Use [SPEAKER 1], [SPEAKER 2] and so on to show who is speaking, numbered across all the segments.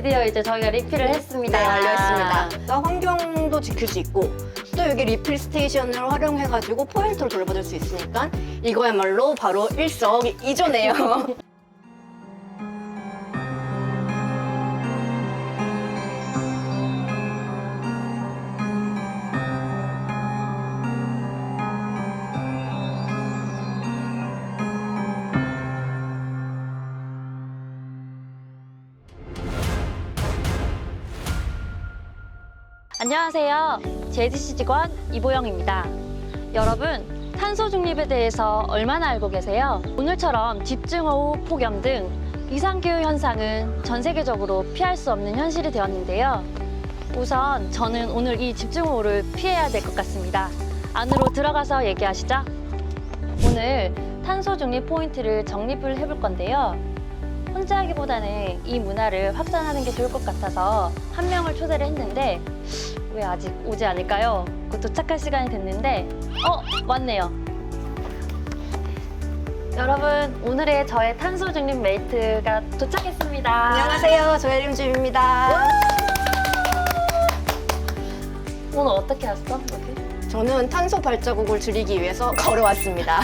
[SPEAKER 1] 드디어 이제 저희가 리필을 했습니다.
[SPEAKER 2] 네, 완료했습니다. 또 환경도 지킬 수 있고 또 여기 리필 스테이션을 활용해가지고 포인트를 돌려받을 수 있으니까 이거야말로 바로 일석이조네요.
[SPEAKER 1] 안녕하세요. JDC 직원 이보영입니다. 여러분, 탄소 중립에 대해서 얼마나 알고 계세요? 오늘처럼 집중호우, 폭염 등 이상기후 현상은 전 세계적으로 피할 수 없는 현실이 되었는데요. 우선 저는 오늘 이 집중호우를 피해야 될 것 같습니다. 안으로 들어가서 얘기하시죠. 오늘 탄소 중립 포인트를 정립을 해볼 건데요. 혼자 하기보다는 이 문화를 확산하는 게 좋을 것 같아서 한 명을 초대를 했는데 왜 아직 오지 않을까요? 곧 도착할 시간이 됐는데 어 왔네요. 여러분 오늘의 저의 탄소 중립 메이트가 도착했습니다.
[SPEAKER 2] 안녕하세요. 조혜림 주입니다.
[SPEAKER 1] 오늘 어떻게 왔어? 여기?
[SPEAKER 2] 저는 탄소 발자국을 줄이기 위해서 걸어왔습니다.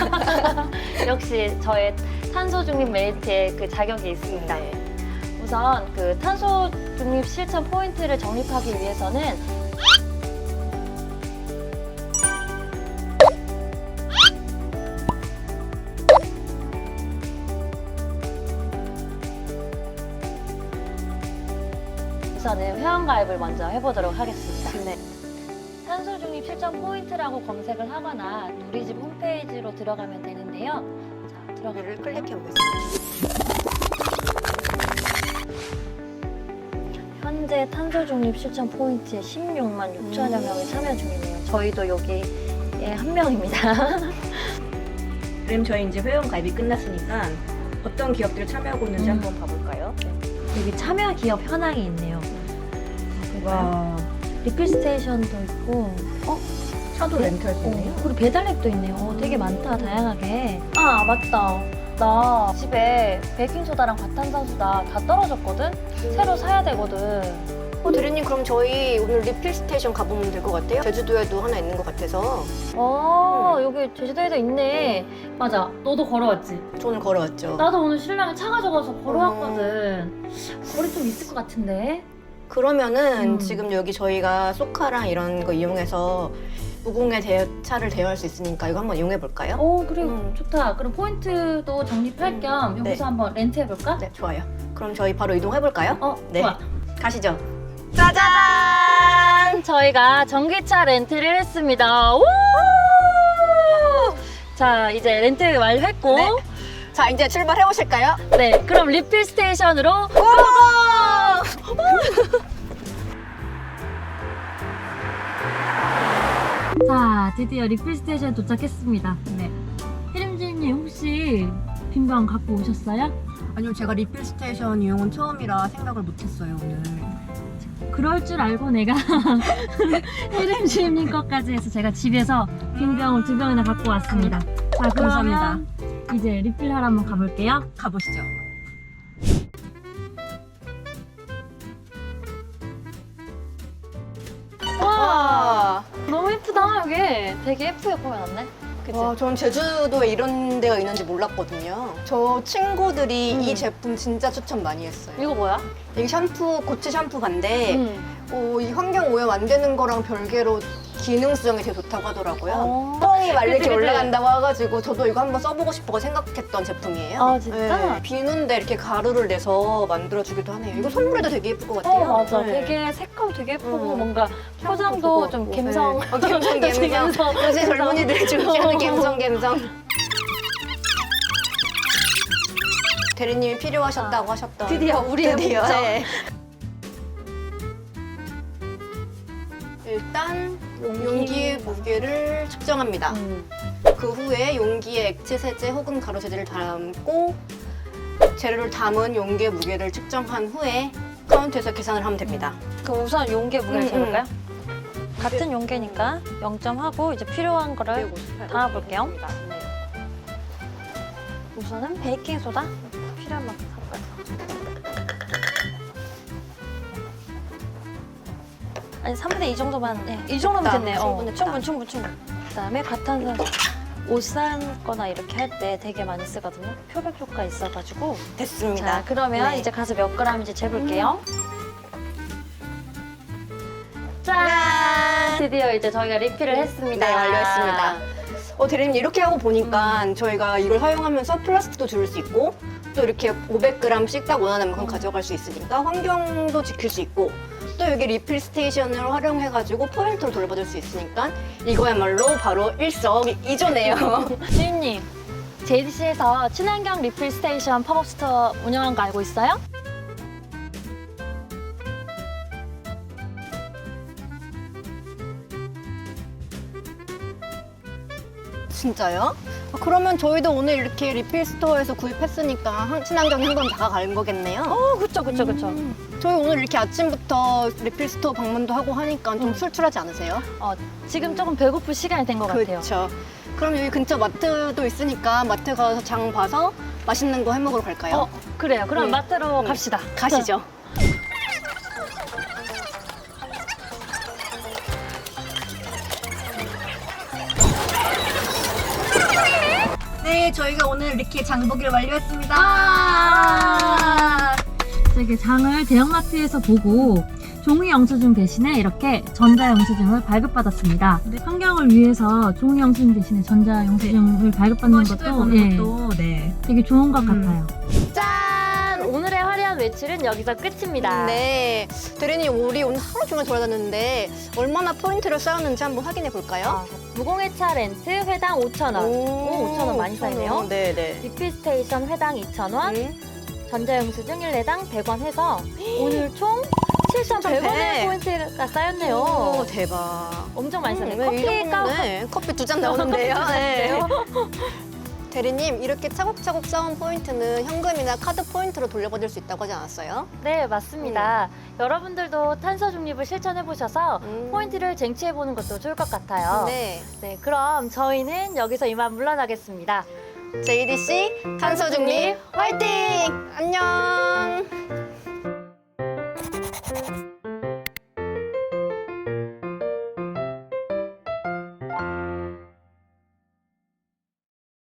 [SPEAKER 1] 역시 저의 탄소 중립 메이트의 그 자격이 있습니다.
[SPEAKER 2] 네.
[SPEAKER 1] 우선 그 탄소 중립 실천 포인트를 정립하기 위해서는 우선은 회원가입을 먼저 해보도록 하겠습니다.
[SPEAKER 2] 네.
[SPEAKER 1] 탄소 중립 실천 포인트라고 검색을 하거나 우리 집 홈페이지로 들어가면 되는데요. 자, 들어가를
[SPEAKER 2] 클릭해 보겠습니다.
[SPEAKER 1] 현재 탄소 중립 실천 포인트에 16만 6천여
[SPEAKER 2] 음.
[SPEAKER 1] 명이 참여 중이네요. 저희도 여기에 한 명입니다.
[SPEAKER 3] 그럼 저희 이제 회원 가입이 끝났으니까 어떤 기업들 참여하고 있는지
[SPEAKER 1] 음.
[SPEAKER 3] 한번 봐볼까요?
[SPEAKER 1] 여기 참여 기업 현황이 있네요.
[SPEAKER 3] 와
[SPEAKER 1] 리필 스테이션도 있고, 어,
[SPEAKER 3] 차도 렌트할 수 있네요.
[SPEAKER 1] 어, 그리고 배달앱도 있네요. 어, 되게 많다, 다양하게. 아, 맞다. 나 집에 베이킹소다랑 과탄산소다 다 떨어졌거든? 새로 사야 되거든.
[SPEAKER 2] 어, 대리님 그럼 저희 오늘 리필 스테이션 가보면 될 것 같아요. 제주도에도 하나 있는 것 같아서
[SPEAKER 1] 어, 여기 제주도에도 있네. 맞아. 너도 걸어왔지?
[SPEAKER 2] 저는 걸어왔죠.
[SPEAKER 1] 나도 오늘 신랑이 차 가져가서 걸어왔거든. 거리 좀 있을 것 같은데.
[SPEAKER 2] 그러면은
[SPEAKER 1] 음.
[SPEAKER 2] 지금 여기 저희가 소카랑 이런 거 이용해서 무공해 대, 차를 대여할 수 있으니까 이거 한번 이용해 볼까요?
[SPEAKER 1] 오, 그래.
[SPEAKER 2] 음.
[SPEAKER 1] 좋다. 그럼 포인트도 정립할
[SPEAKER 2] 음.
[SPEAKER 1] 겸 여기서
[SPEAKER 2] 네.
[SPEAKER 1] 한번 렌트해 볼까?
[SPEAKER 2] 네, 좋아요. 그럼 저희 바로 이동해 볼까요?
[SPEAKER 1] 어,
[SPEAKER 2] 네.
[SPEAKER 1] 좋아.
[SPEAKER 2] 가시죠. 짜잔!
[SPEAKER 1] 저희가 전기차 렌트를 했습니다. 우! 자, 이제 렌트 완료했고.
[SPEAKER 2] 네. 자, 이제 출발해 보실까요?
[SPEAKER 1] 네, 그럼 리필 스테이션으로
[SPEAKER 2] 고!
[SPEAKER 1] 자, 드디어 리필 스테이션 도착했습니다. 네. 혜림주님 혹시 빈방 갖고 오셨어요?
[SPEAKER 3] 아니요 제가 리필 스테이션 이용은 처음이라 생각을 못했어요 오늘.
[SPEAKER 1] 그럴 줄 알고 내가 혜림주님 것까지 해서 제가 집에서 빈병을 두 병이나 갖고 왔습니다. 자, 그러면
[SPEAKER 3] 감사합니다.
[SPEAKER 1] 이제 리필하러 한번 가볼게요.
[SPEAKER 3] 가보시죠.
[SPEAKER 1] 예쁘다, 여기. 되게 예쁘게 꾸며놨네. 그치?
[SPEAKER 2] 와, 전 제주도에 이런 데가 있는지 몰랐거든요. 저 친구들이
[SPEAKER 1] 음.
[SPEAKER 2] 이 제품 진짜 추천 많이 했어요.
[SPEAKER 1] 이거 뭐야?
[SPEAKER 2] 이게 샴푸, 고체 샴푸 반데
[SPEAKER 1] 음.
[SPEAKER 2] 어, 이 환경 오염 안 되는 거랑 별개로 기능성이 되게 좋다고 하더라고요.
[SPEAKER 1] 어.
[SPEAKER 2] 뻥이 막 이렇게
[SPEAKER 1] 그치, 그치.
[SPEAKER 2] 올라간다고 해가지고 저도 이거 한번 써보고 싶어 생각했던 제품이에요.
[SPEAKER 1] 아, 진짜?
[SPEAKER 2] 네. 비누인데 이렇게 가루를 내서 만들어주기도 하네요. 이거 선물해도 되게 예쁠 것 같아요.
[SPEAKER 1] 어, 맞아.
[SPEAKER 2] 네.
[SPEAKER 1] 되게 색감 되게 예쁘고
[SPEAKER 2] 음.
[SPEAKER 1] 뭔가 포장도 좀
[SPEAKER 2] 네.
[SPEAKER 1] 감성.
[SPEAKER 2] 어, 감성,
[SPEAKER 1] 그치,
[SPEAKER 2] 감성.
[SPEAKER 1] 감성.
[SPEAKER 2] 요새 젊은이들이 좋아하는
[SPEAKER 1] 어.
[SPEAKER 2] 감성, 감성. 대리님이 필요하셨다고 하셨던.
[SPEAKER 1] 드디어 우리의
[SPEAKER 2] 드디어.
[SPEAKER 1] 목적.
[SPEAKER 2] 일단 용기의 무게를 측정합니다.
[SPEAKER 1] 음.
[SPEAKER 2] 그 후에 용기에 액체 세제 혹은 가루 세제를 담고 재료를 담은 용기의 무게를 측정한 후에 카운트에서 계산을 하면 됩니다.
[SPEAKER 1] 그럼 우선 용기 무게를
[SPEAKER 2] 음,
[SPEAKER 1] 재볼까요? 같은 용기니까 0점 하고 이제 필요한 거를 담아볼게요.
[SPEAKER 2] 네.
[SPEAKER 1] 우선은 베이킹 소다 필요한 만큼 아니 3분의 2 정도만 네, 이 정도면
[SPEAKER 2] 됐다.
[SPEAKER 1] 됐네요. 어,
[SPEAKER 2] 충분했다.
[SPEAKER 1] 충분 충분 충분. 그다음에 과탄산 옷 삶거나 이렇게 할 때 되게 많이 쓰거든요. 표백 효과 있어가지고.
[SPEAKER 2] 됐습니다.
[SPEAKER 1] 자 그러면
[SPEAKER 2] 네.
[SPEAKER 1] 이제 가서 몇 그램인지 재볼게요. 짠! 드디어 이제 저희가 리필을 했습니다.
[SPEAKER 2] 네, 완료했습니다. 어, 대리님 이렇게 하고 보니까 저희가 이걸 사용하면서 플라스틱도 줄일 수 있고 또 이렇게 500g씩 딱 원하는 만큼 가져갈 수 있으니까 환경도 지킬 수 있고 또 여기 리필 스테이션을 활용해가지고 포인트를 돌려받을 수 있으니까 이거야말로 바로 일석이조네요.
[SPEAKER 1] 주인님, JDC에서 친환경 리필 스테이션 팝업 스토어 운영한 거 알고 있어요?
[SPEAKER 2] 진짜요? 아, 그러면 저희도 오늘 이렇게 리필 스토어에서 구입했으니까 한- 친환경 현관 다가가는 거겠네요.
[SPEAKER 1] 어, 그쵸, 그쵸, 그쵸.
[SPEAKER 2] 저희 오늘 이렇게 아침부터 리필 스토어 방문도 하고 하니까 좀 술출하지 않으세요?
[SPEAKER 1] 어, 지금 조금 배고플 시간이 된 것 같아요.
[SPEAKER 2] 그렇죠. 그럼 여기 근처 마트도 있으니까 마트 가서 장 봐서 맛있는 거 해 먹으러 갈까요?
[SPEAKER 1] 어, 그래요. 그럼
[SPEAKER 2] 네.
[SPEAKER 1] 마트로
[SPEAKER 2] 네.
[SPEAKER 1] 갑시다.
[SPEAKER 2] 가시죠. 네, 저희가 오늘 이렇게 장보기를 완료했습니다.
[SPEAKER 1] 아!
[SPEAKER 4] 이렇게 장을 대형마트에서 보고 종이 영수증 대신에 이렇게 전자 영수증을 발급받았습니다. 환경을 위해서 종이 영수증 대신에 전자 영수증을 발급받는 것도 예,
[SPEAKER 3] 것도 네.
[SPEAKER 4] 되게 좋은 것
[SPEAKER 3] 음.
[SPEAKER 4] 같아요.
[SPEAKER 1] 외출은 여기서 끝입니다.
[SPEAKER 2] 네, 대리님 우리 오늘 하루 종일 돌아다녔는데 얼마나 포인트를 쌓았는지 한번 확인해 볼까요?
[SPEAKER 1] 아, 무공해차 렌트 회당 5,000원. 오, 5,000원 많이 쌓이네요.
[SPEAKER 2] 네, 네.
[SPEAKER 1] 리필 스테이션 회당 2,000원.
[SPEAKER 2] 음.
[SPEAKER 1] 전자영수증 1회당 100원 해서 오늘 총 7,100원의
[SPEAKER 2] 7,100.
[SPEAKER 1] 포인트가 쌓였네요.
[SPEAKER 2] 오, 대박.
[SPEAKER 1] 엄청 많이 쌓네.
[SPEAKER 2] 음, 이
[SPEAKER 1] 커피
[SPEAKER 2] 네, 커피 두 잔 나오는데요. 네.
[SPEAKER 1] 네.
[SPEAKER 2] 대리님 이렇게 차곡차곡 쌓은 포인트는 현금이나 카드 포인트로 돌려받을 수 있다고 하지 않았어요?
[SPEAKER 1] 네, 맞습니다. 여러분들도 탄소 중립을 실천해 보셔서
[SPEAKER 2] 음.
[SPEAKER 1] 포인트를 쟁취해 보는 것도 좋을 것 같아요.
[SPEAKER 2] 네.
[SPEAKER 1] 네, 그럼 저희는 여기서 이만 물러나겠습니다.
[SPEAKER 2] JDC 탄소 중립 화이팅! 안녕.